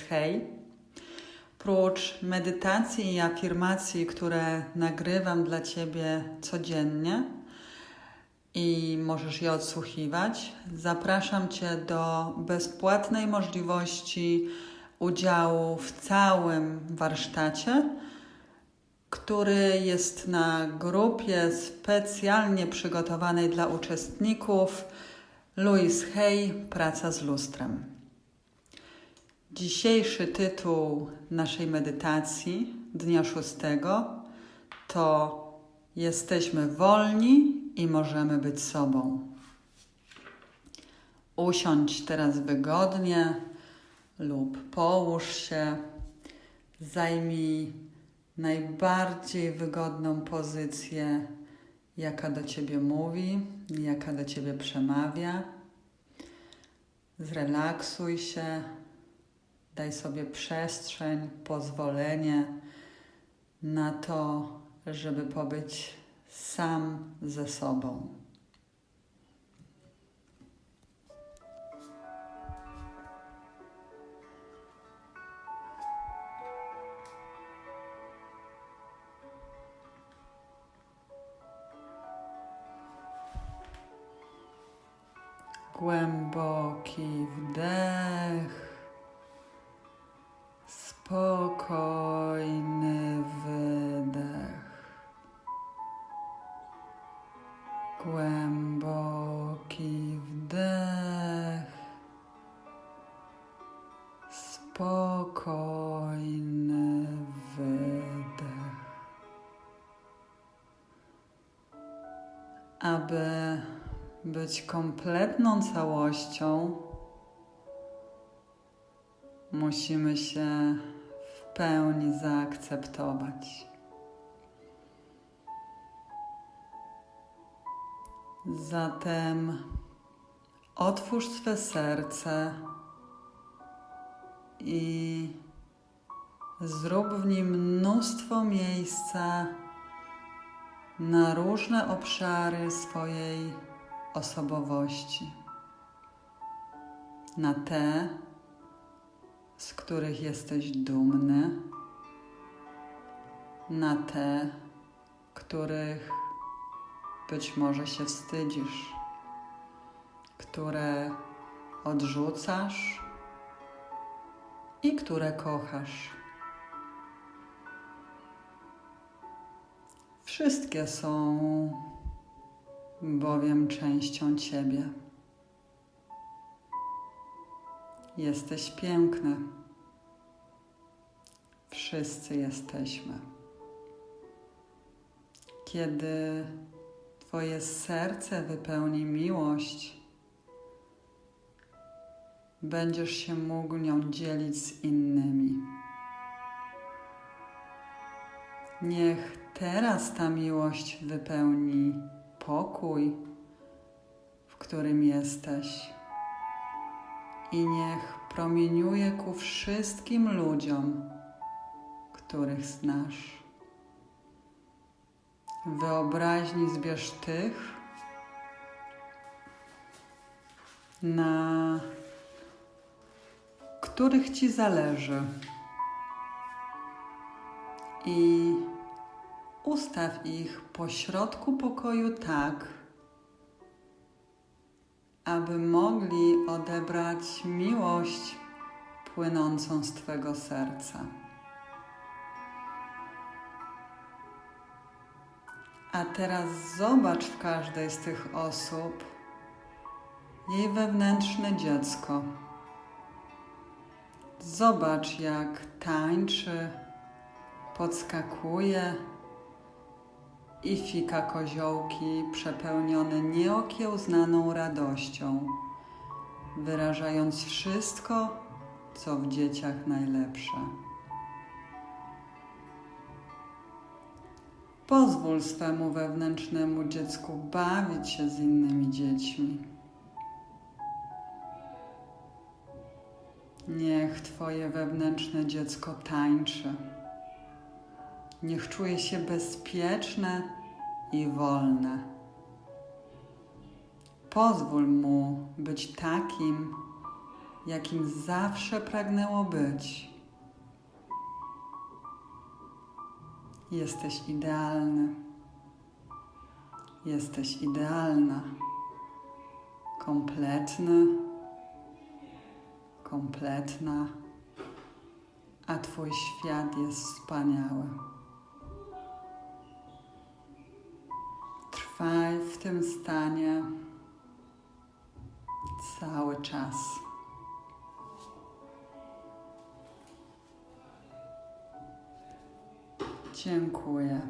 Hej. Prócz medytacji i afirmacji, które nagrywam dla Ciebie codziennie i możesz je odsłuchiwać, zapraszam Cię do bezpłatnej możliwości udziału w całym warsztacie, który jest na grupie specjalnie przygotowanej dla uczestników Louis Hay Praca z lustrem. Dzisiejszy tytuł naszej medytacji dnia szóstego to Jesteśmy wolni i możemy być sobą. Usiądź teraz wygodnie lub połóż się. Zajmij najbardziej wygodną pozycję, jaka do ciebie mówi, jaka do ciebie przemawia. Zrelaksuj się, daj sobie przestrzeń, pozwolenie na to, żeby pobyć sam ze sobą. Głęboki wdech, spokojny wydech. Głęboki wdech, spokojny wydech. Aby być kompletną całością, musimy się pełni zaakceptować. Zatem otwórz swe serce i zrób w nim mnóstwo miejsca na różne obszary swojej osobowości. Na te, których jesteś dumny, na te, których być może się wstydzisz, które odrzucasz i które kochasz. Wszystkie są bowiem częścią Ciebie. Jesteś piękny. Wszyscy jesteśmy. Kiedy Twoje serce wypełni miłość, będziesz się mógł nią dzielić z innymi. Niech teraz ta miłość wypełni pokój, w którym jesteś, i niech promieniuje ku wszystkim ludziom, których znasz. Wyobraźni zbierz tych, na których Ci zależy. I ustaw ich po środku pokoju tak, aby mogli odebrać miłość płynącą z Twego serca. A teraz zobacz w każdej z tych osób jej wewnętrzne dziecko. Zobacz, jak tańczy, podskakuje i fika koziołki przepełnione nieokiełznaną radością, wyrażając wszystko, co w dzieciach najlepsze. Pozwól swemu wewnętrznemu dziecku bawić się z innymi dziećmi. Niech Twoje wewnętrzne dziecko tańczy. Niech czuje się bezpieczne i wolne. Pozwól mu być takim, jakim zawsze pragnęło być. Jesteś idealny. Jesteś idealna. Kompletny. Kompletna. A Twój świat jest wspaniały. Trwaj w tym stanie cały czas. 辛苦呀